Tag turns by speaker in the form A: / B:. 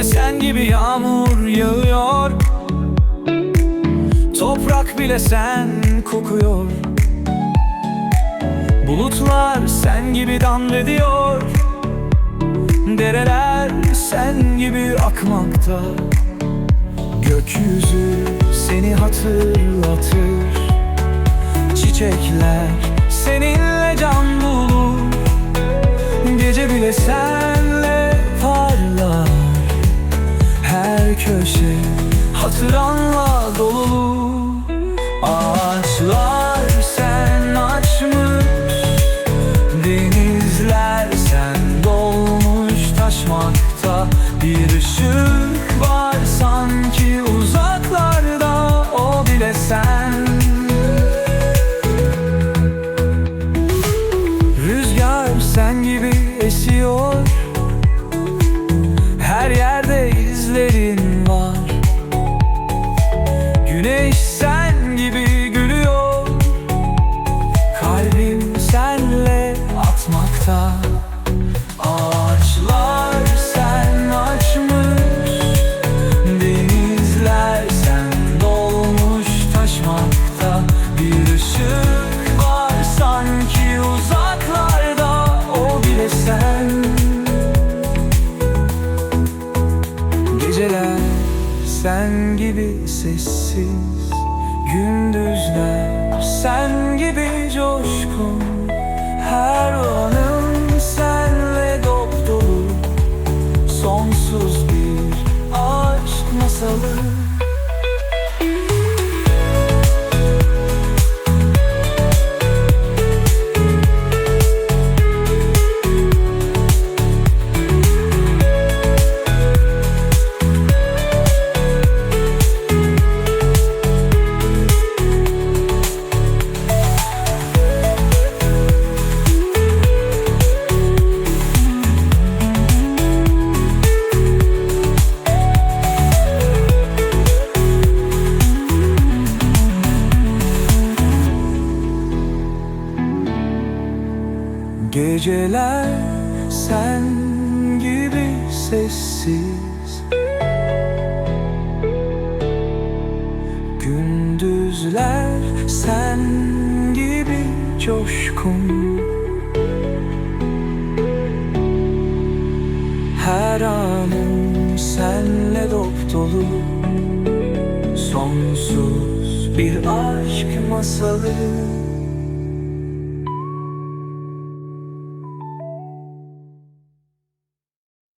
A: Yine sen gibi yağmur yağıyor. Toprak bile sen kokuyor. Bulutlar sen gibi damlediyor. Dereler sen gibi akmakta. Gökyüzü seni hatırlatır. Çiçekler seninle can bulur. Gece bile sen Köşe hatıranla dolu. Ağaçlar sen açmış Denizler sen dolmuş taşmakta. Bir ışık var sanki uzaklarda O bile sen. Rüzgar sen gibi esiyor Geceler sen gibi sessiz Gündüzler Geceler sen gibi sessiz. Gündüzler sen gibi coşkun. Her anım senle dop dolu. Sonsuz bir aşk masalı